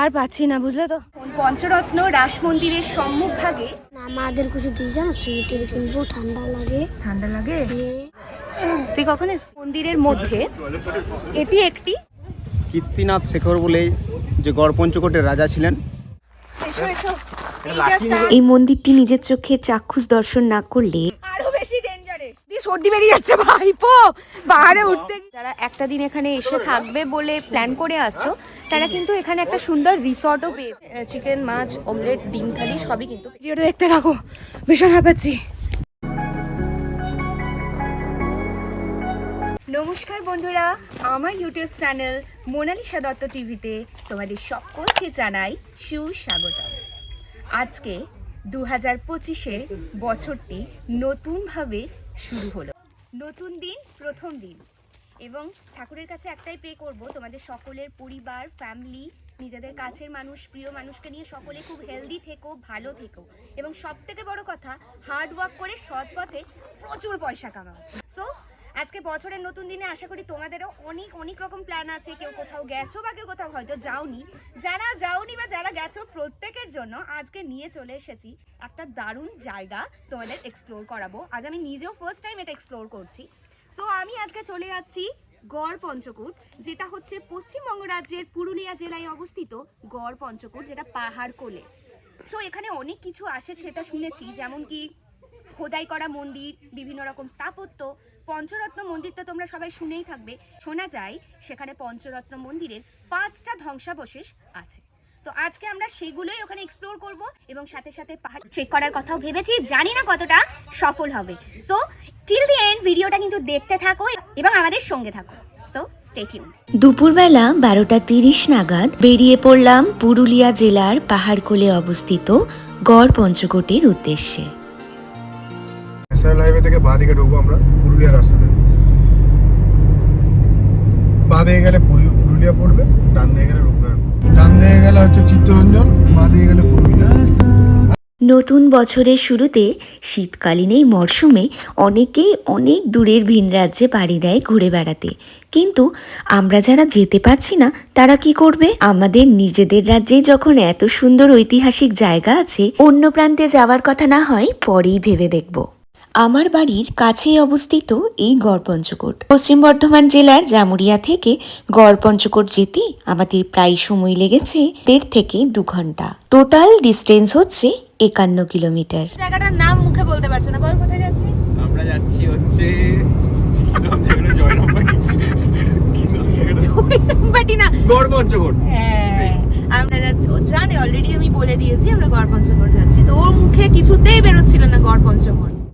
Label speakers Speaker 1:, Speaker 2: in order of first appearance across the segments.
Speaker 1: আর পাচ্ছি না বুঝলে তো? পঞ্চরত্ন রাস মন্দিরের সম্মুখ ভাগে?
Speaker 2: না আমাদের কিছু দিয়ে জানো? সুইটের কিনবো ঠান্ডা লাগে।
Speaker 1: ঠান্ডা লাগে? তুই কখন মন্দিরের মধ্যে এটি একটি
Speaker 3: কীর্তিনাথ শেখর বলে যে গড় পঞ্চকোটের রাজা ছিলেন।
Speaker 1: এসো এসো। এই
Speaker 4: মন্দিরটি নিজের চোখে চাক্ষুষ দর্শন না করলে
Speaker 1: আরও বেশি সর্দি বেরিয়ে যাচ্ছে ভাইপো পাহাড়ে উঠতে যারা একটা দিন এখানে এসে থাকবে বলে প্ল্যান করে আসছো তারা কিন্তু এখানে একটা সুন্দর রিসর্টও পেয়েছে চিকেন মাছ অমলেট ডিম খালি সবই কিন্তু ভিডিওটা দেখতে থাকো। ভীষণ হাঁপাচ্ছি। নমস্কার বন্ধুরা আমার ইউটিউব চ্যানেল মোনালিসা দত্ত টিভিতে তোমাদের সকলকে জানাই সুস্বাগত আজকে দু হাজার পঁচিশের বছরটি নতুনভাবে শুরু হলো। নতুন দিন, প্রথম দিন। এবং ঠাকুরের কাছে একটাই প্রে করব, তোমাদের সকলের পরিবার ফ্যামিলি নিজেদের কাছের মানুষ, প্রিয় মানুষকে নিয়ে সকলে খুব হেলদি থেকো, ভালো থেকো। এবং সব থেকে বড় কথা হার্ড ওয়ার্ক করে সৎ পথে প্রচুর পয়সা কামাও। সো আজকে বছরের নতুন দিনে আশা করি তোমাদেরও অনেক অনেক রকম প্ল্যান আছে। কেউ কোথাও গেছো বা কেউ কোথাও হয়তো যাওনি। যারা যাওনি বা যারা গেছো প্রত্যেকের জন্য আজকে নিয়ে চলে এসেছি একটা দারুণ জায়গা তোমাদের এক্সপ্লোর করাবো। আজ আমি নিজেও ফার্স্ট টাইম এটা এক্সপ্লোর করছি। সো আমি আজকে চলে যাচ্ছি গড় পঞ্চকোট, যেটা হচ্ছে পশ্চিমবঙ্গ রাজ্যের পুরুলিয়া জেলায় অবস্থিত গড় পঞ্চকোট, যেটা পাহাড় কোলে। সো এখানে অনেক কিছু আসে সেটা শুনেছি, যেমন কি খোদাই করা মন্দির, বিভিন্ন রকম স্থাপত্য পঞ্চরত্ন মন্দির তো তোমরা সবাই শুনেই থাকবে। শোনা যায়, সেখানে পঞ্চরত্ন মন্দিরের পাঁচটা ধ্বংসাবশেষ আছে। তো আজকে আমরা সেগুলোই ওখানে এক্সপ্লোর করব এবং সাথে সাথে পাহাড় ট্রেক করার কথাও ভেবেছি, জানি না কতটা সফল হবে। সো টিল দি এন্ড ভিডিওটা কিন্তু দেখতে থাকো এবং আমাদের সঙ্গে থাকো। সো
Speaker 4: দুপুরবেলা বারোটা তিরিশ নাগাদ বেরিয়ে পড়লাম পুরুলিয়া জেলার পাহাড়কোলে অবস্থিত গড় পঞ্চকোটের উদ্দেশ্যে।
Speaker 5: ন্যাশনাল হাইওয়ে থেকে বাঁ দিকে ঢুকবো আমরা, পুরুলিয়া রাস্তাতে। বাঁ দিকে গেলে পুরুলিয়া পড়বে, ডান দিকে গেলে রূপনারায়ণপুর ডান দিকে গেলে হচ্ছে চিত্তরঞ্জন, বাঁ দিকে গেলে পুরুলিয়া।
Speaker 4: নতুন বছরের শুরুতে শীতকালীন এই মরশুমে অনেকেই অনেক দূরের ভিন রাজ্যে পাড়ি দেয় ঘুরে বেড়াতে। কিন্তু আমরা যারা যেতে পারছি না, তারা কি করবে? আমাদের নিজেদের রাজ্যে যখন এত সুন্দর ঐতিহাসিক জায়গা আছে, অন্য প্রান্তে যাওয়ার কথা না হয়, পরেই ভেবে দেখব। আমার বাড়ির কাছেই অবস্থিত এই গড় পঞ্চকোট পশ্চিম বর্ধমান জেলার জামুরিয়া থেকে গড় পঞ্চকোট যেতে আমাদের প্রায় সময় লেগেছে দেড় থেকে দু ঘণ্টা। টোটাল ডিস্টেন্স হচ্ছে একান্ন কিলোমিটার।
Speaker 1: জায়গাটার নাম মুখে বলতে পারছ না। বল কোথায় যাচ্ছি?
Speaker 3: আমরা যাচ্ছি হচ্ছে
Speaker 1: হ্যাঁ আমরা যাচ্ছি। ও জানে অলরেডি আমি বলে দিয়েছি আমরা গড় পঞ্চকোট যাচ্ছি। তো ওর মুখে কিছুতেই বেরোচ্ছিল না গড় পঞ্চকোট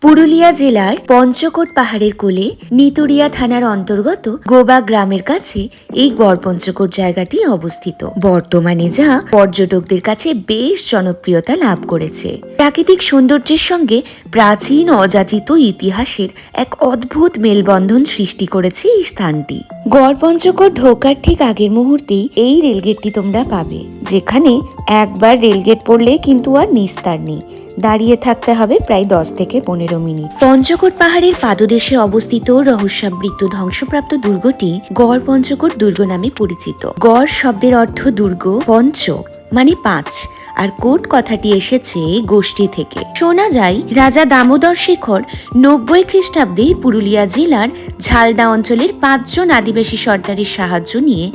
Speaker 4: পুরুলিয়া জেলার পঞ্চকোট পাহাড়ের কোলে নিতুরিয়া থানার অন্তর্গত গোবা গ্রামের কাছে এই গড় পঞ্চকোট জায়গাটি অবস্থিত। বর্তমানে যা পর্যটকদের কাছে বেশ জনপ্রিয়তা লাভ করেছে। প্রাকৃতিক সৌন্দর্যের সঙ্গে প্রাচীন অযাচিত ইতিহাসের এক অদ্ভুত মেলবন্ধন সৃষ্টি করেছে এই স্থানটি। গড় পঞ্চকোট ঢোকার ঠিক আগের মুহূর্তেই এই রেলগেটটি তোমরা পাবে। যেখানে একবার রেলগেট পড়লে কিন্তু আর নিস্তার নেই। দাঁড়িয়ে থাকতে হবে প্রায় দশ থেকে পনেরো মিনিট। পঞ্চকোট পাহাড়ের পাদদেশে অবস্থিত রহস্যাবৃত্ত ধ্বংসপ্রাপ্ত দুর্গটি গড় পঞ্চকোট দুর্গ নামে পরিচিত। গড় শব্দের অর্থ দুর্গ, পঞ্চ মানে পাঁচ। আর কোট কথাটি এসেছে গোষ্ঠী থেকে। শোনা যায়, রাজা দামোদর শেখর নব্বই খ্রিস্টাব্দে পুরুলিয়া জেলার ঝালদা অঞ্চলের পাঁচজন আদিবাসী সর্দারের সাহায্য নিয়ে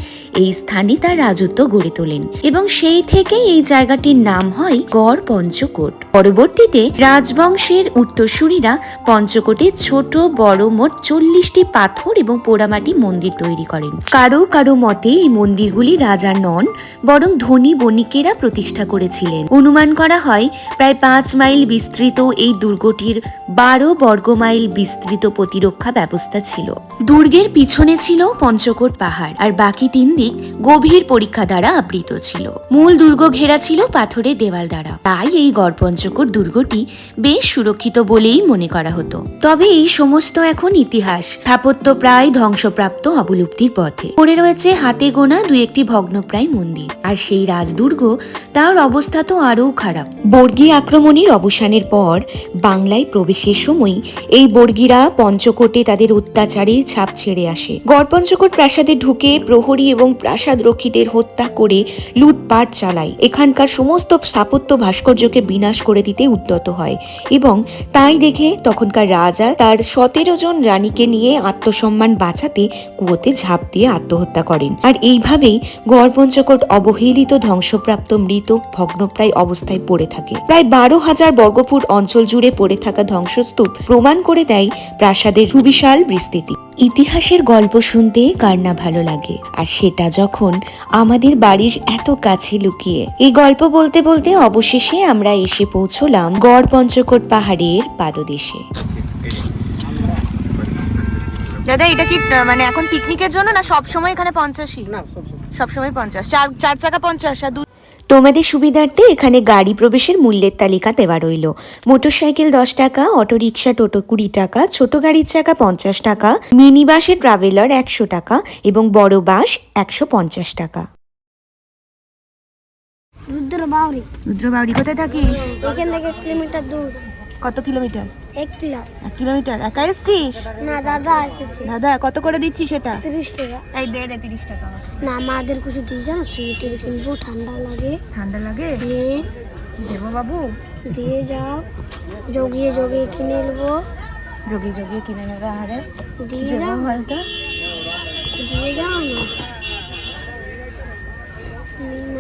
Speaker 4: এই স্থানে তার রাজত্ব গড়ে তোলেন এবং সেই থেকেই এই জায়গাটির নাম হয় গড় পঞ্চকোট। পরবর্তীতে রাজবংশের উত্তরসূরিরা পঞ্চকোটে ছোট, বড় মোট চল্লিশটি পাথর এবং পোড়ামাটি মন্দির তৈরি করেন। কারও কারও মতে এই মন্দিরগুলি রাজা নন, বরং ধনী বণিকেরা প্রতিষ্ঠা করেছিলেন। অনুমান করা হয়, প্রায় পাঁচ মাইল বিস্তৃত এই দুর্গটির বারো বর্গ মাইল বিস্তৃত প্রতিরক্ষা ব্যবস্থা ছিল। দুর্গের পিছনে ছিল পঞ্চকোট পাহাড়, আর বাকি তিন দিক গভীর পরীক্ষা দ্বারা আবৃত ছিল। মূল দুর্গ ঘেরা ছিল পাথরের দেওয়াল দ্বারা। তাই এই গড়পঞ্চকোট দুর্গটি বেশ সুরক্ষিত বলেই মনে করা হতো। তবে এই সমস্ত এখন ইতিহাস স্থাপত্য প্রায় ধ্বংসপ্রাপ্ত অবলুপ্তির পথে। পড়ে রয়েছে হাতে গোনা দু একটি ভগ্নপ্রায় মন্দির, আর সেই রাজদুর্গ তার অবস্থা তো আরও খারাপ। বর্গী আক্রমণের অবসানের পর বাংলায় প্রবেশের সময় এই বর্গীরা পঞ্চকোটে তাদের অত্যাচারে ছাপ ছেড়ে আসে। গড়পঞ্চকোট প্রাসাদে ঢুকে প্রহরী এবং প্রাসাদ রক্ষীদের হত্যা করে লুটপাট চালায়। এখানকার সমস্ত স্থাপত্য ভাস্কর্যকে বিনাশ করে দিতে উদ্যত হয় এবং তাই দেখে তখনকার রাজা তার সতেরো জন রানীকে নিয়ে আত্মসম্মান বাঁচাতে কুয়োতে ঝাঁপ দিয়ে আত্মহত্যা করেন। আর এইভাবেই গড়পঞ্চকোট অবহেলিত ধ্বংসপ্রাপ্ত মৃত ভগ্নপ্রায় অবস্থায় পড়ে থাকে। প্রায় বারো হাজার বর্গফুট অঞ্চল জুড়ে পড়ে থাকা ধ্বংসস্তূপ প্রমাণ করে দেয় প্রাসাদের সুবিশাল বিস্তৃতি। ইতিহাসের গল্প শুনতে কার না ভালো লাগে? আর সেটা যখন আমাদের বাড়ির এত কাছে লুকিয়ে। এই গল্প বলতে বলতে অবশেষে আমরা এসে পৌঁছলাম গড় পঞ্চকোট পাহাড়ের পাদদেশে।
Speaker 1: দাদা এটা কি মানে এখন পিকনিকের জন্য না সব সময় এখানে পঞ্চাশই?
Speaker 5: না সব
Speaker 1: সব সময় পঞ্চাশ। চার চার চাকা পঞ্চাশ আর দু
Speaker 4: তোমাদের সুবিধার্থে এখানে গাড়ি প্রবেশের মূল্যের তালিকা দেওয়া রইল। মোটরসাইকেল দশ টাকা অটোরিকশা টোটো কুড়ি টাকা ছোট গাড়ির চাকা পঞ্চাশ টাকা মিনি বাসের ট্রাভেলার একশো টাকা এবং বড় বাস একশো পঞ্চাশ টাকা।
Speaker 2: রুদ্র বাউরি
Speaker 1: রুদ্র বাউরি কোথায় থাকিস?
Speaker 2: এখান থেকে এক কিলোমিটার দূর।
Speaker 1: কত কিলোমিটার?
Speaker 2: এক কিলো।
Speaker 1: এক কিলোমিটার। একা এসছিস?
Speaker 2: না দাদা এসেছে।
Speaker 1: দাদা কত করে দিচ্ছিস সেটা?
Speaker 2: তিরিশ টাকা।
Speaker 1: এই দে দে তিরিশ টাকা
Speaker 2: না আমাদের কিছু দিয়ে জানো? সুইটার কিনবো ঠান্ডা লাগে।
Speaker 1: ঠান্ডা লাগে?
Speaker 2: হ্যাঁ।
Speaker 1: দেবো বাবু।
Speaker 2: দিয়ে যাও। জগিয়ে জগিয়ে কিনে নেব।
Speaker 1: যোগী যোগী কিনে নেবে আহারে। কি
Speaker 2: দিয়ে যাও।
Speaker 1: বলতো?
Speaker 2: দিয়ে যাও না।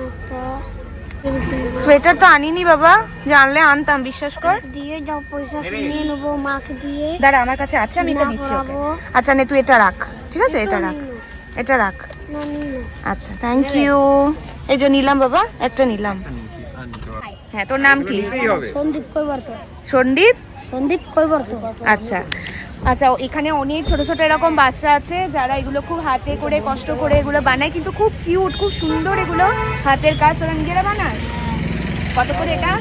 Speaker 2: একটা।
Speaker 1: সোয়েটার তো আনিনি বাবা। জানলে আনতাম বিশ্বাস কর।
Speaker 2: দিয়ে যাও পয়সা কিনে নেব মাকে দিয়ে।
Speaker 1: দাঁড়া আমার কাছে আছে আমি এটা
Speaker 2: না
Speaker 1: দিচ্ছি ওকে। আচ্ছা নে তুই এটা রাখ। ঠিক আছে? এটা রাখ। এটা রাখ। আচ্ছা থ্যাংক ইউ এই যে নিলাম বাবা একটা নিলাম। হ্যাঁ তোর নাম কি?
Speaker 2: সন্দীপ কইবার তো
Speaker 1: সন্দীপ?
Speaker 2: সন্দীপ কইবার তো
Speaker 1: আচ্ছা। আচ্ছা এখানে অনেক ছোট ছোট এরকম বাচ্চা আছে যারা এগুলো খুব হাতে করে, কষ্ট করে এগুলো বানায়, কিন্তু খুব কিউট খুব সুন্দর এগুলো হাতের কাজ। তোরা নিজেরা বানায় কত করে এটা?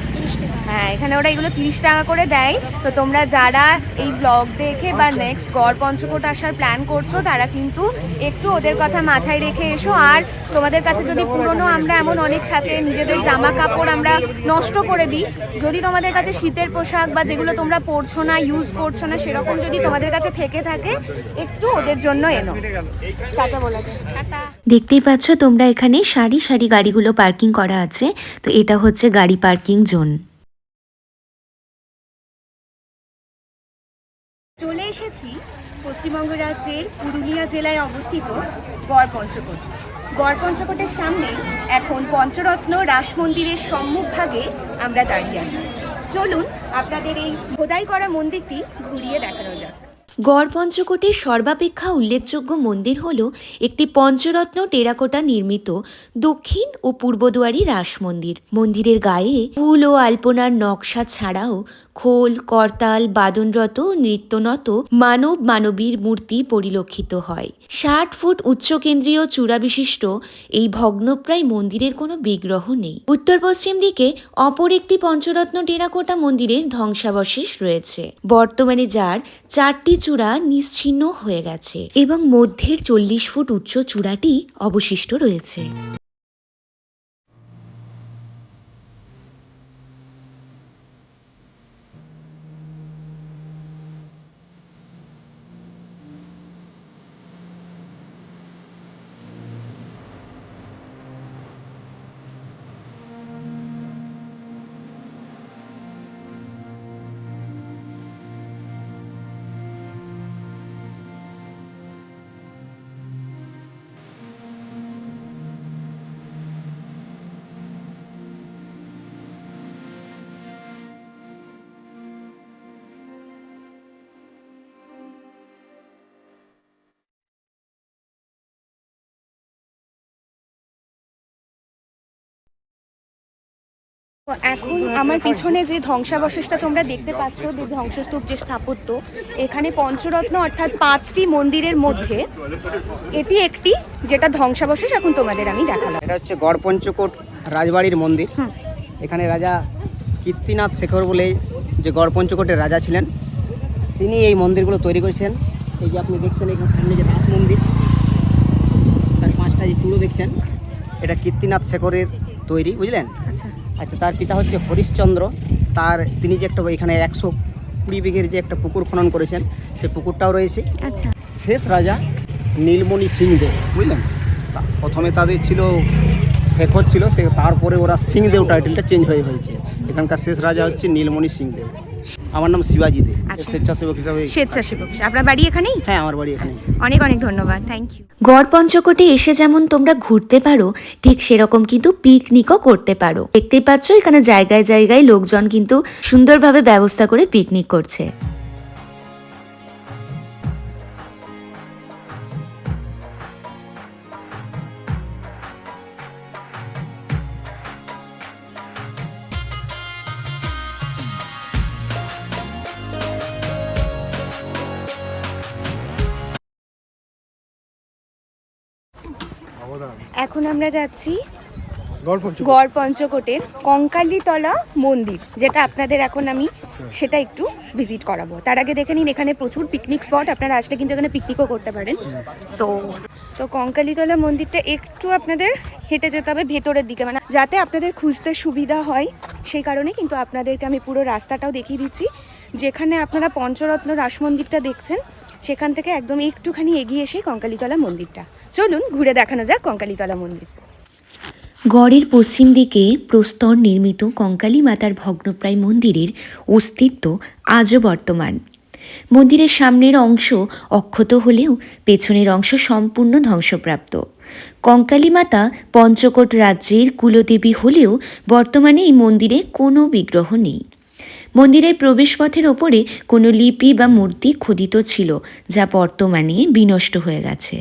Speaker 1: হ্যাঁ এখানে ওরা এগুলো তিরিশ টাকা করে দেয়। তো তোমরা যারা এই ব্লগ দেখে বা নেক্সট গড় পঞ্চকোট আসার প্ল্যান করছ তারা কিন্তু একটু ওদের কথা মাথায় রেখে এসো। আর তোমাদের কাছে যদি পুরনো আমরা এমন অনেক থাকে নিজেদের জামা কাপড় আমরা নষ্ট করে দিই যদি তোমাদের কাছে শীতের পোশাক বা যেগুলো তোমরা পরছো না ইউজ করছ না সেরকম যদি তোমাদের কাছে থেকে থাকে একটু ওদের জন্য এনো। টাটা বলে
Speaker 4: দেখতেই পাচ্ছ তোমরা এখানে সারি সারি গাড়িগুলো পার্কিং করা আছে। তো এটা হচ্ছে গাড়ি পার্কিং জোন
Speaker 1: পশ্চিমবঙ্গ রাজ্যের পুরুলিয়া জেলায় অবস্থিত গড় পঞ্চকোট গড় পঞ্চকোটের সামনে এখন পঞ্চরত্ন রাস মন্দিরের সম্মুখভাগে আমরা দাঁড়িয়ে আছি। চলুন আপনাদের এই খোদাই করা মন্দিরটি ঘুরিয়ে দেখানো যাক।
Speaker 4: গড় পঞ্চকোটের সর্বাপেক্ষা উল্লেখযোগ্য মন্দির হল একটি পঞ্চরত্ন টেরাকোটা নির্মিত দক্ষিণ ও পূর্বদুয়ারি রাস মন্দির। মন্দিরের গায়ে ফুল ও আলপনার নকশা ছাড়াও খোল, করতাল, বাদনরত নৃত্যনত মানব মানবীর মূর্তি পরিলক্ষিত হয়। ষাট ফুট উচ্চকেন্দ্রীয় চূড়া বিশিষ্ট এই ভগ্নপ্রায় মন্দিরের কোনো বিগ্রহ নেই। উত্তর পশ্চিম দিকে অপর একটি পঞ্চরত্ন টেরাকোটা মন্দিরের ধ্বংসাবশেষ রয়েছে। বর্তমানে যার চারটি চূড়া নিশ্চিহ্ন হয়ে গেছে এবং মধ্যের চল্লিশ ফুট উচ্চ চূড়াটি অবশিষ্ট রয়েছে।
Speaker 1: এখন আমার পিছনে যে ধ্বংসাবশেষটা তোমরা দেখতে পাচ্ছ যে ধ্বংসস্তূপ যে স্থাপত্য এখানে পঞ্চরত্ন অর্থাৎ পাঁচটি মন্দিরের মধ্যে এটি একটি যেটা ধ্বংসাবশেষ এখন তোমাদের আমি দেখালাম।
Speaker 3: এটা হচ্ছে গড়পঞ্চকোট রাজবাড়ির মন্দির। এখানে রাজা কীর্তিনাথ শেখর বলে যে গড়পঞ্চকোটের রাজা ছিলেন তিনি এই মন্দিরগুলো তৈরি করেছেন। এই যে আপনি দেখছেন এখানে সামনে যে দাস মন্দির তার পাঁচটা যে চূড়ো দেখছেন এটা কীর্তিনাথ শেখরের তৈরি বুঝলেন?
Speaker 1: আচ্ছা।
Speaker 3: আচ্ছা তার পিতা হচ্ছে হরিশ্চন্দ্র। তার তিনি যে একটা এখানে একশো কুড়ি বিঘের যে একটা পুকুর খনন করেছেন সে পুকুরটাও রয়েছে।
Speaker 1: আচ্ছা।
Speaker 3: শেষ রাজা নীলমণি সিংদেব বুঝলেন? প্রথমে তাদের ছিল শেখর ছিল সে তারপরে ওরা সিংদেব টাইটেলটা চেঞ্জ হয়ে হয়েছে। এখানকার শেষ রাজা হচ্ছে নীলমণি সিংদেব আমার নাম শিবাজি দে।
Speaker 1: আচ্ছা।
Speaker 3: স্বেচ্ছাসেবক হিসাবে
Speaker 1: স্বেচ্ছাসেবক আপনার বাড়ি এখানেই?
Speaker 3: হ্যাঁ আমার বাড়ি এখানে
Speaker 1: অনেক অনেক ধন্যবাদ থ্যাংক ইউ
Speaker 4: গড় পঞ্চকোটে এসে যেমন তোমরা ঘুরতে পারো ঠিক সেরকম কিন্তু পিকনিকও করতে পারো। দেখতেই পাচ্ছ এখানে জায়গায় জায়গায় লোকজন কিন্তু সুন্দরভাবে ব্যবস্থা করে পিকনিক করছে।
Speaker 1: আমরা যাচ্ছি গড় পঞ্চকোটের কঙ্কালীতলা মন্দির যেটা আপনাদের এখন আমি সেটা একটু ভিজিট করাবো। তার আগে দেখে নিন এখানে প্রচুর পিকনিক স্পট আপনারা আসলে কিন্তু এখানে পিকনিকও করতে পারেন। সো তো কঙ্কালীতলা মন্দিরটা একটু আপনাদের হেঁটে যেতে হবে ভেতরের দিকে মানে যাতে আপনাদের খুঁজতে সুবিধা হয় সেই কারণে কিন্তু আপনাদেরকে আমি পুরো রাস্তাটাও দেখিয়ে দিচ্ছি। যেখানে আপনারা পঞ্চরত্ন রাস মন্দিরটা দেখছেন সেখান থেকে একদম একটুখানি এগিয়ে এসে কঙ্কালীতলা মন্দিরটা। চলুন ঘুরে দেখানো যাক কঙ্কালীতলা মন্দির।
Speaker 4: গড়ের পশ্চিম দিকে প্রস্তর নির্মিত কঙ্কালী মাতার ভগ্নপ্রায় মন্দিরের অস্তিত্ব আজও বর্তমান। মন্দিরের সামনের অংশ অক্ষত হলেও পেছনের অংশ সম্পূর্ণ ধ্বংসপ্রাপ্ত। কঙ্কালী মাতা পঞ্চকোট রাজ্যের কুলদেবী হলেও বর্তমানে এই মন্দিরে কোনো বিগ্রহ নেই। মন্দিরের প্রবেশপথের ওপরে কোনো লিপি বা মূর্তি খোদিত ছিল, যা বর্তমানে বিনষ্ট হয়ে গেছে।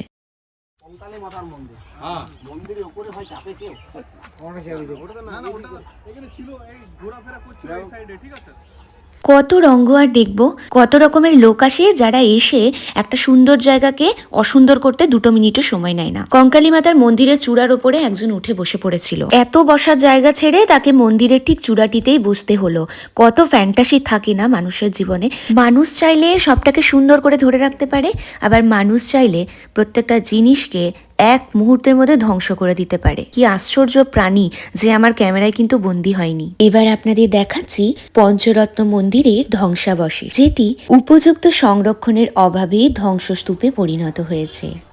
Speaker 4: কত রঙ্গ আর দেখব কত রকমের লোক আসে যারা এসে একটা সুন্দর জায়গাকে অসুন্দর করতে দুটো মিনিটও সময় নেয় না। কঙ্কালী মাতার মন্দিরের চূড়ার ওপরে একজন উঠে বসে পড়েছিল। এত বসার জায়গা ছেড়ে তাকে মন্দিরের ঠিক চূড়াটিতেই বসতে হলো। কত ফ্যান্টাসি থাকে না মানুষের জীবনে। মানুষ চাইলে সবটাকে সুন্দর করে ধরে রাখতে পারে আবার মানুষ চাইলে প্রত্যেকটা জিনিসকে এক মুহূর্তের মধ্যে ধ্বংস করে দিতে পারে। কি আশ্চর্য প্রাণী যে আমার ক্যামেরায় কিন্তু বন্দী হয়নি। এবার আপনাদের দেখাচ্ছি পঞ্চরত্ন মন্দিরের ধ্বংসাবশেষ, যেটি উপযুক্ত সংরক্ষণের অভাবে ধ্বংসস্তূপে পরিণত হয়েছে।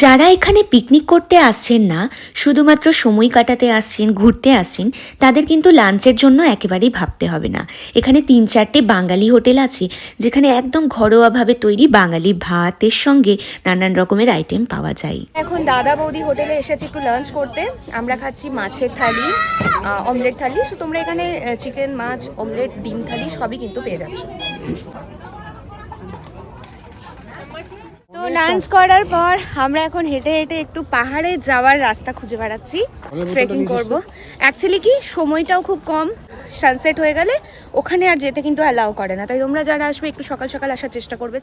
Speaker 4: যারা এখানে পিকনিক করতে আসছেন না, শুধুমাত্র সময় কাটাতে আসছেন, ঘুরতে আসছেন, তাদের কিন্তু লাঞ্চের জন্য একেবারেই ভাবতে হবে না। এখানে তিন চারটে বাঙালি হোটেল আছে, যেখানে একদম ঘরোয়াভাবে তৈরি বাঙালি ভাতের সঙ্গে নানান রকমের আইটেম পাওয়া যায়।
Speaker 1: এখন দাদা বৌদি হোটেলে এসেছি একটু লাঞ্চ করতে। আমরা খাচ্ছি মাছের থালি অমলেট থালি। তোমরা এখানে চিকেন মাছ অমলেট ডিম থালি সবই কিন্তু পেয়ে যাচ্ছ তো লাঞ্চ করার পর আমরা এখন হেঁটে হেঁটে একটু পাহাড়ে যাওয়ার রাস্তা খুঁজে বেড়াচ্ছি। ট্রেকিং করব। অ্যাকচুয়ালি কি সময়টাও খুব কম। সানসেট হয়ে গেলে ওখানে আর যেতে কিন্তু অ্যালাউ করে না। তাই তোমরা যারা আসবে একটু সকাল সকাল আসার চেষ্টা করবে।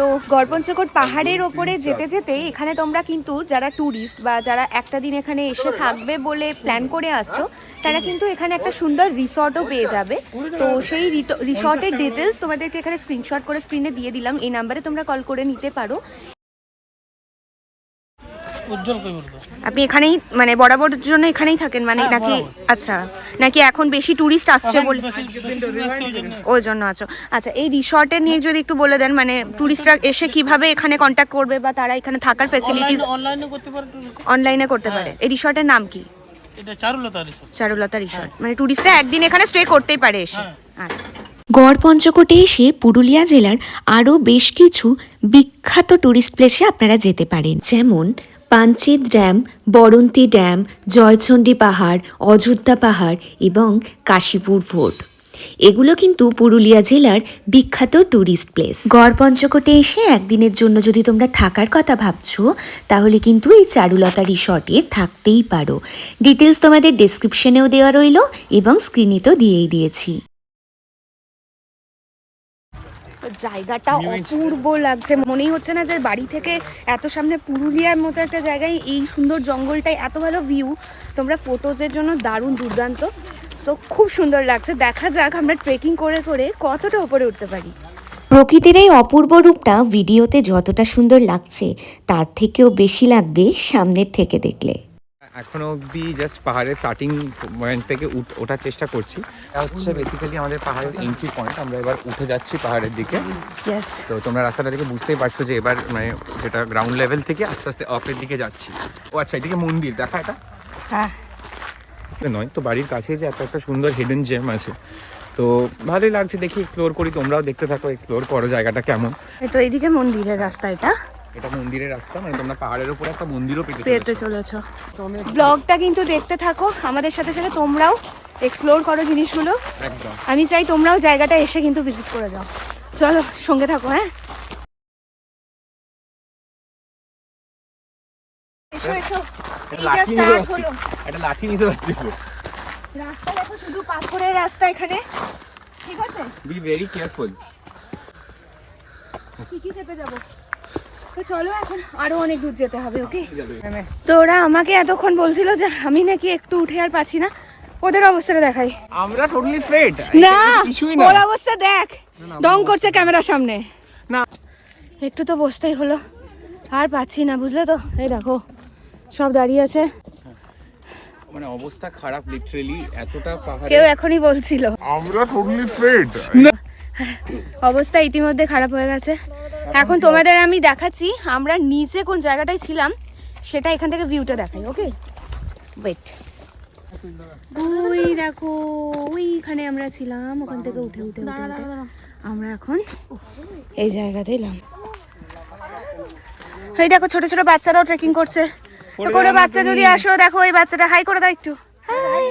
Speaker 1: তো গড়পঞ্চকোট পাহাড়ের ওপরে যেতে যেতে এখানে তোমরা কিন্তু যারা ট্যুরিস্ট বা যারা একটা দিন এখানে এসে থাকবে বলে প্ল্যান করে আসছো, তারা কিন্তু এখানে একটা সুন্দর রিসর্টও পেয়ে যাবে। তো সেই রিসর্টের ডিটেলস তোমাদেরকে এখানে স্ক্রিনশট করে স্ক্রিনে দিয়ে দিলাম। এই নাম্বারে তোমরা কল করে নিতে পারো।
Speaker 6: উজ্জ্বল কই বলব
Speaker 1: আপনি এখানেই মানে বরাবর জন্য এখানেই থাকেন মানে নাকি আচ্ছা নাকি এখন বেশি ট্যুরিস্ট আসছে বলে ওই জন্য। আছো। আচ্ছা এই রিসর্টের নিয়ে যদি একটু বলে দেন মানে টুরিস্টরা এসে কীভাবে এখানে কন্ট্যাক্ট করবে বা তারা এখানে থাকার ফ্যাসিলিটিস
Speaker 6: অনলাইনে করতে পারে
Speaker 1: অনলাইনে করতে পারে। এই রিসর্টের নাম কি?
Speaker 6: এটা চারুলতা রিসোর্ট
Speaker 1: চারুলতা রিসর্ট মানে ট্যুরিস্টরা একদিন এখানে স্টে করতেই পারে এসে।
Speaker 6: হ্যাঁ।
Speaker 1: আচ্ছা।
Speaker 4: গড় পঞ্চকোটে এসে পুরুলিয়া জেলার আরও বেশ কিছু বিখ্যাত টুরিস্ট প্লেসে আপনারা যেতে পারেন। যেমন পাঞ্চেত ড্যাম, বরন্তি ড্যাম, জয়চণ্ডী পাহাড়, অযোধ্যা পাহাড় এবং কাশীপুর ফোর্ট। এগুলো কিন্তু পুরুলিয়া জেলার বিখ্যাত ট্যুরিস্ট প্লেস। গড় পঞ্চকোটে এসে একদিনের জন্য যদি তোমরা থাকার কথা ভাবছ, তাহলে কিন্তু এই চারুলতা রিসর্টে থাকতেই পারো। ডিটেলস তোমাদের ডেসক্রিপশনেও দেওয়া রইল এবং স্ক্রিনে তো দিয়েই দিয়েছি।
Speaker 1: জায়গাটা অপূর্ব লাগছে। মনেই হচ্ছে না যে বাড়ি থেকে এত সামনে পুরুলিয়ার মতো একটা জায়গায় এই সুন্দর জঙ্গলটায় এত ভালো ভিউ তোমরা ফটোজের জন্য দারুণ দুর্দান্ত। সো খুব সুন্দর লাগছে। দেখা যাক আমরা ট্রেকিং করে করে কতটা ওপরে উঠতে পারি।
Speaker 4: প্রকৃতির এই অপূর্ব রূপটা ভিডিওতে যতটা সুন্দর লাগছে তার থেকেও বেশি লাগবে সামনের থেকে দেখলে।
Speaker 7: এখনও অবধি জাস্ট পাহাড়ের স্টার্টিং পয়েন্ট থেকে ওঠার চেষ্টা করছি। এটা হচ্ছে বেসিক্যালি আমাদের পাহাড়ের এন্ট্রি পয়েন্ট আমরা এবার উঠে যাচ্ছি পাহাড়ের দিকে। তো তোমরা রাস্তাটা থেকে বুঝতেই পারছ যে এবার মানে যেটা গ্রাউন্ড লেভেল থেকে আস্তে আস্তে আপের দিকে যাচ্ছি। ও আচ্ছা এদিকে মন্দির দেখা এটা?
Speaker 1: হ্যাঁ।
Speaker 7: নয় তো বাড়ির কাছে যে এত একটা সুন্দর হিডেন জেম আছে। তো ভালোই লাগছে দেখি এক্সপ্লোর করি তোমরাও দেখতে থাকো এক্সপ্লোর করো জায়গাটা কেমন।
Speaker 1: তো এইদিকে মন্দিরের রাস্তা এটা।
Speaker 7: এটা মন্দিরের রাস্তা মানে তোমরা পাহাড়ের উপরে একটা মন্দিরও পেতে
Speaker 1: পেতে
Speaker 7: চলেছো।
Speaker 1: ব্লগটা কিন্তু দেখতে থাকো আমাদের সাথে সাথে তোমরাও এক্সপ্লোর করো জিনিসগুলো।
Speaker 7: একদম।
Speaker 1: আমি চাই তোমরাও জায়গাটা এসে কিন্তু ভিজিট করে যাও। চলো সঙ্গে থাকো হ্যাঁ? এসো এসো।
Speaker 7: একটা লাঠি নিতে
Speaker 1: start
Speaker 7: একটা লাঠি নিতে পারছিস
Speaker 1: রাস্তা দেখো শুধু পাথরের রাস্তা এখানে। ঠিক আছে?
Speaker 7: বি ভেরি কেয়ারফুল
Speaker 1: কি কি চেপে যাব? তো চলো এখন আরও অনেক দূর যেতে হবে ওকে? তো ওরা আমাকে এতক্ষণ বলছিল যে আমি নাকি একটু উঠে আর পারছি না ওদের অবস্থাটা দেখাই।
Speaker 7: আমরা টোটালি ফেট
Speaker 1: না ওর অবস্থা দেখ। ডং করছে ক্যামেরার সামনে।
Speaker 7: না।
Speaker 1: একটু তো বসতেই হলো আর পাচ্ছি না বুঝলে তো? এই দেখো সব দাঁড়িয়ে আছে।
Speaker 7: মানে অবস্থা খারাপ লিটারেলি এতটা পাহাড়ে
Speaker 1: কেউ এখনই বলছিল।
Speaker 5: আমরা টোটালি ফেড
Speaker 1: অবস্থা ইতিমধ্যে খারাপ হয়ে গেছে। এখন তোমাদের আমি দেখাচ্ছি আমরা নিচে কোন জায়গাটায় ছিলাম সেটা এখান থেকে ভিউটা দেখাই ওকে ওয়েট ওই দেখো ওইখানে আমরা ছিলাম ওখান থেকে উঠে উঠে আমরা এখন এই জায়গাতে এলাম। এই দেখো ছোট ছোট বাচ্চারাও ট্রেকিং করছে। কোনো বাচ্চা যদি আসো দেখো ওই বাচ্চাটা হাই করে দাও একটু। Hi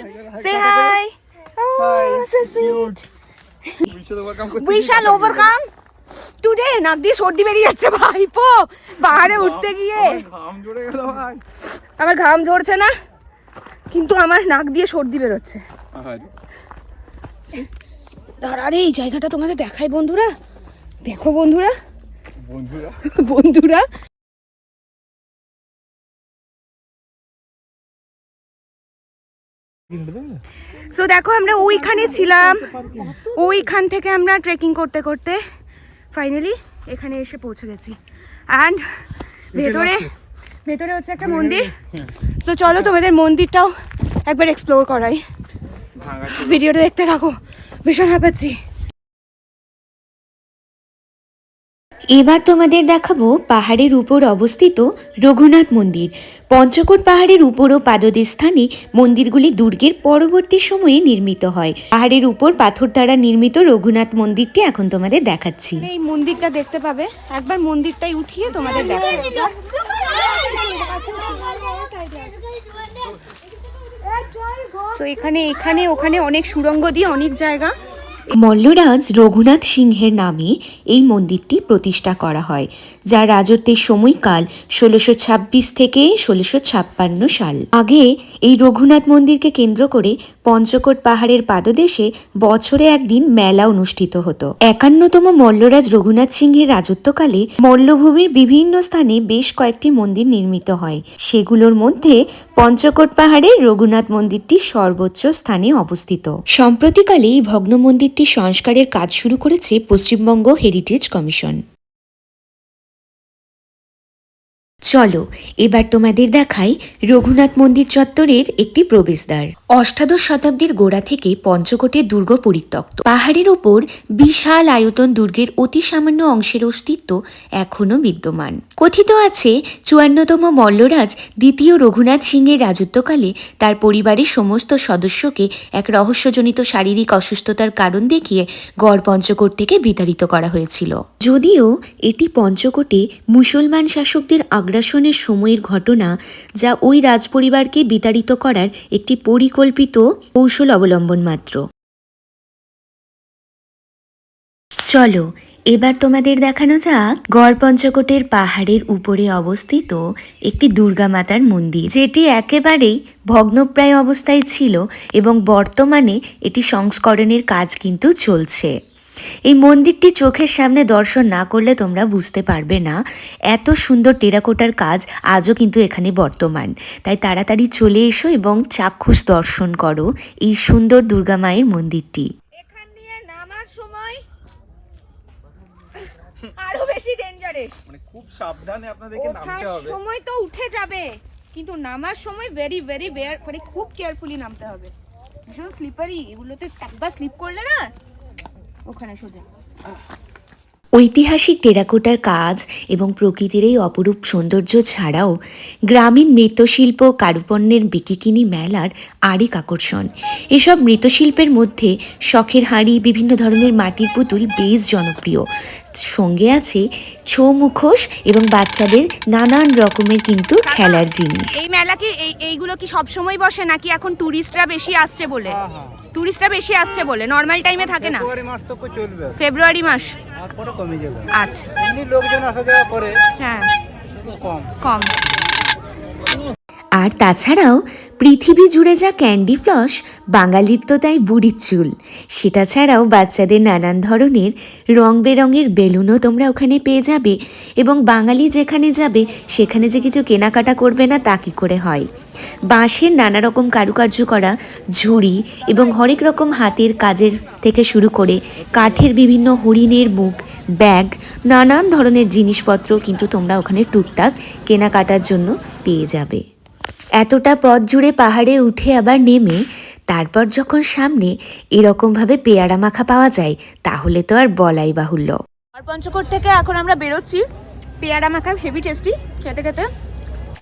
Speaker 1: say hi so sweet Bishal overcome today নাক দিয়ে সর্দি বেরিয়ে যাচ্ছে ভাইপো পাহাড়ে উঠতে গিয়ে।
Speaker 7: ঘাম জড়ে গেল ভাই।
Speaker 1: আমার ঘাম ঝরছে না কিন্তু আমার নাক দিয়ে সর্দি বেরোচ্ছে। দাঁড়ারে এই জায়গাটা তোমাদের দেখাই বন্ধুরা। দেখো বন্ধুরা।
Speaker 7: বন্ধুরা।
Speaker 1: বন্ধুরা। সো দেখো আমরা ওইখানে ছিলাম। ওইখান থেকে আমরা ট্রেকিং করতে করতে। ফাইনালি এখানে এসে পৌঁছে গেছি। অ্যান্ড ভেতরে ভেতরে হচ্ছে একটা মন্দির। তো চলো তোমাদের মন্দিরটাও একবার এক্সপ্লোর করাই। ভিডিওটা দেখতে থাকো। ভীষণ হাঁপাচ্ছি।
Speaker 4: এবার তোমাদের দেখাবো পাহাড়ের উপর অবস্থিত রঘুনাথ মন্দির। পঞ্চকোট পাহাড়ের উপর ও পাদদেশ স্থানে মন্দিরগুলি দুর্গের পরবর্তী সময়ে নির্মিত হয়। পাহাড়ের উপর পাথর দ্বারা নির্মিত রঘুনাথ মন্দিরটি এখন তোমাদের দেখাচ্ছি।
Speaker 1: এই মন্দিরটা দেখতে পাবে। একবার মন্দিরটাই উঠিয়ে তোমাদের দেখাবো। এখানে এখানে, ওখানে অনেক সুড়ঙ্গ দিয়ে অনেক জায়গা।
Speaker 4: মল্লরাজ রঘুনাথ সিংহের নামে এই মন্দিরটি প্রতিষ্ঠা করা হয়, যার রাজত্বের সময়কাল ষোলোশো ছাব্বিশ থেকে ষোলোশো ছাপ্পান্ন সাল। আগে এই রঘুনাথ মন্দিরকে কেন্দ্র করে পঞ্চকোট পাহাড়ের পাদদেশে বছরে একদিন মেলা অনুষ্ঠিত হতো। একান্নতম মল্লরাজ রঘুনাথ সিংহের রাজত্বকালে মল্লভূমির বিভিন্ন স্থানে বেশ কয়েকটি মন্দির নির্মিত হয়। সেগুলোর মধ্যে পঞ্চকোট পাহাড়ের রঘুনাথ মন্দিরটি সর্বোচ্চ স্থানে অবস্থিত। সম্প্রতিকালে এই ভগ্ন মন্দিরটি সংস্কারের কাজ শুরু করেছে পশ্চিমবঙ্গ হেরিটেজ কমিশন চলো, এবার তোমাদের দেখাই রঘুনাথ মন্দির চত্বরের একটি প্রবেশদ্বার। অষ্টাদশ শতাব্দীর গোড়া থেকে পঞ্চকোটের দুর্গ পরিত্যক্ত। পাহাড়ের ওপর বিশাল আয়তন দুর্গের অতি সামান্য অংশের অস্তিত্ব এখনও বিদ্যমান। কথিত আছে, চুয়ান্নতম মল্লরাজ দ্বিতীয় রঘুনাথ সিংহের রাজত্বকালে তার পরিবারের সমস্ত সদস্যকে এক রহস্যজনিত শারীরিক অসুস্থতার কারণ দেখিয়ে গড় পঞ্চকোট থেকে বিতাড়িত করা হয়েছিল। যদিও এটি পঞ্চকোটে মুসলমান শাসকদের আগ্রাসনের সময়ের ঘটনা যা ওই রাজপরিবারকে বিতাড়িত করার একটি পরিকল্পিত কৌশল অবলম্বন মাত্র। চলো, এবার তোমাদের দেখানো যাক গড় পঞ্চকোটের পাহাড়ের উপরে অবস্থিত একটি দুর্গা মাতার মন্দির, যেটি একেবারেই ভগ্নপ্রায় অবস্থায় ছিল এবং বর্তমানে এটি সংস্করণের কাজ কিন্তু চলছে। এই মন্দিরটি চোখের সামনে দর্শন না করলে তোমরা বুঝতে পারবে না। এত সুন্দর টেরাকোটার কাজ আজও কিন্তু এখানে বর্তমান। তাই তাড়াতাড়ি চলে এসো এবং চাক্ষুষ দর্শন করো এই সুন্দর দুর্গা মায়ের মন্দিরটি।
Speaker 1: এখান দিয়ে নামার সময় আরও বেশি ডেঞ্জারেস
Speaker 7: মানে খুব সাবধানে আপনাদেরকে
Speaker 1: ওঠার সময় তো উঠে যাবে কিন্তু নামার সময় ভেরি ভেরি মানে খুব কেয়ারফুলি নামতে হবে। ভীষণ স্লিপারি এগুলোতে একবার স্লিপ করলে না ওখানে সোজা।
Speaker 4: ঐতিহাসিক টেরাকোটার কাজ এবং প্রকৃতির এই অপরূপ সৌন্দর্য ছাড়াও গ্রামীণ মৃৎশিল্প কারুপণ্যের বিকিকিনি মেলার আরেক আকর্ষণ। এসব মৃৎশিল্পের মধ্যে শখের হাঁড়ি বিভিন্ন ধরনের মাটির পুতুল বেশ জনপ্রিয়। সঙ্গে আছে ছৌ মুখোশ এবং বাচ্চাদের নানান রকমের কিন্তু খেলার জিনিস।
Speaker 1: এই মেলা কি এই এইগুলো কি সবসময় বসে নাকি এখন টুরিস্টরা বেশি আসছে বলে? টুরিস্টরা বেশি আসছে বলে নর্মাল টাইমে থাকে না।
Speaker 3: মাস তো চলবে?
Speaker 1: ফেব্রুয়ারি মাস।
Speaker 3: তারপরে কমে যাবে।
Speaker 1: আচ্ছা।
Speaker 3: এমনি লোকজন আসা যাওয়া করে
Speaker 1: হ্যাঁ।
Speaker 3: কম।
Speaker 1: কম।
Speaker 4: আর তাছাড়াও পৃথিবী জুড়ে যা ক্যান্ডি ফ্লস, বাঙালির তো তাই বুড়ির চুল। সেটা ছাড়াও বাচ্চাদের নানান ধরনের রং বেরঙের বেলুনও তোমরা ওখানে পেয়ে যাবে এবং বাঙালি যেখানে যাবে, সেখানে যে কিছু কেনাকাটা করবে না তা কী করে হয়? বাঁশের নানা রকম কারুকার্য করা, ঝুড়ি এবং হরেক রকম হাতের কাজের থেকে শুরু করে কাঠের বিভিন্ন হরিণের মুখ ব্যাগ, নানান ধরনের জিনিসপত্র কিন্তু তোমরা ওখানে টুকটাক কেনাকাটার জন্য পেয়ে যাবে। এতটা পথ জুড়ে পাহাড়ে উঠে আবার নেমে, তারপর যখন সামনে এরকমভাবে পেয়ারা মাখা পাওয়া যায়, তাহলে তো আর বলাই বাহুল্য।
Speaker 1: আর পঞ্চকোট থেকে এখন আমরা বেরোচ্ছি। পেয়ারা মাখা হেভি টেস্টি, খেতে খেতে।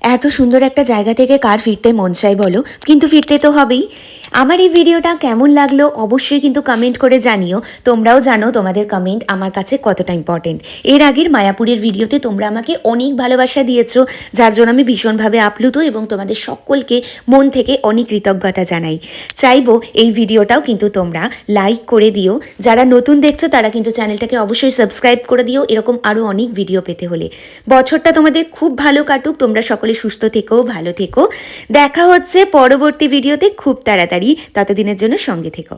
Speaker 4: এত সুন্দর একটা জায়গা থেকে কার ফিরতে মন চাই বলো? কিন্তু ফিরতে তো হবেই। আমার এই ভিডিওটা কেমন লাগল অবশ্যই কিন্তু কমেন্ট করে জানিও। তোমরাও জানো তোমাদের কমেন্ট আমার কাছে কতটা ইম্পর্টেন্ট এর আগের মায়াপুরের ভিডিওতে তোমরা আমাকে অনেক ভালোবাসা দিয়েছ, যার জন্য আমি ভীষণভাবে আপ্লুত এবং তোমাদের সকলকে মন থেকে অনেক কৃতজ্ঞতা জানাই। চাইব এই ভিডিওটাও কিন্তু তোমরা লাইক করে দিও। যারা নতুন দেখছ, তারা কিন্তু চ্যানেলটাকে অবশ্যই সাবস্ক্রাইব করে দিও। এরকম আরও অনেক ভিডিও পেতে হলে। বছরটা তোমাদের খুব ভালো কাটুক। তোমরা সকলে সুস্থ থেকো, ভালো থেকো। দেখা হচ্ছে পরবর্তী ভিডিওতে খুব তাড়াতাড়ি। ততদিনের জন্য সঙ্গে থেকো।